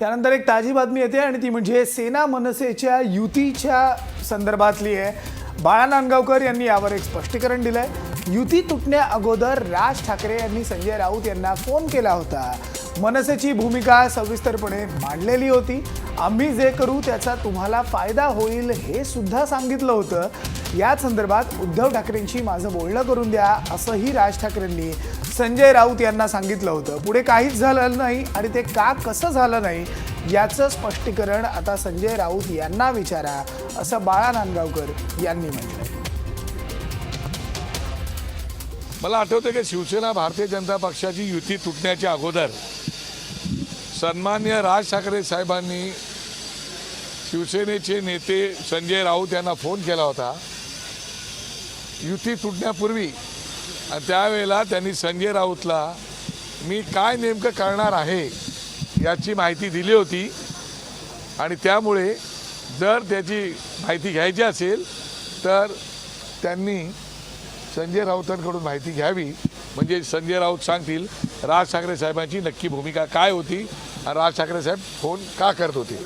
त्यानंतर एक ताजी बातमी येते आणि ती म्हणजे सेना मनसेच्या युतीच्या संदर्भातली आहे. बाळा नांदगावकर यांनी यावर एक स्पष्टीकरण दिलं आहे युती तुटण्या अगोदर राज ठाकरे यांनी संजय राऊत यांना फोन केला होता. मनसेची भूमिका सविस्तरपणे मांडलेली होती. आम्ही जे करू त्याचा तुम्हाला फायदा होईल हे सुद्धा सांगितलं होतं. याच संदर्भात उद्धव ठाकरेंशी माझं बोलणं करून द्या असंही राज ठाकरेंनी संजय राऊत यांना सांगितलं होतं. पुढे काहीच झालं नाही आणि ते का कसं झालं नाही याचं स्पष्टीकरण आता संजय राऊत यांना विचारा असं बाळा नांदगावकर यांनी म्हटलं मला आठवतं की शिवसेना भारतीय जनता पक्षाची युती तुटण्याच्या अगोदर सन्मान्य राज ठाकरे साहेबांनी शिवसेनेचे नेते संजय राऊत यांना फोन केला होता. युती तुटण्यापूर्वी आणि त्यावेळेला त्यांनी संजय राऊतला मी काय नेमकं करणार आहे याची माहिती दिली होती. आणि त्यामुळे जर त्याची माहिती घ्यायची असेल तर त्यांनी संजय राऊतांकडून माहिती घ्यावी. म्हणजे संजय राऊत सांगतील राज ठाकरे साहेबांची नक्की भूमिका काय होती आणि राज ठाकरे साहेब फोन का करत होते?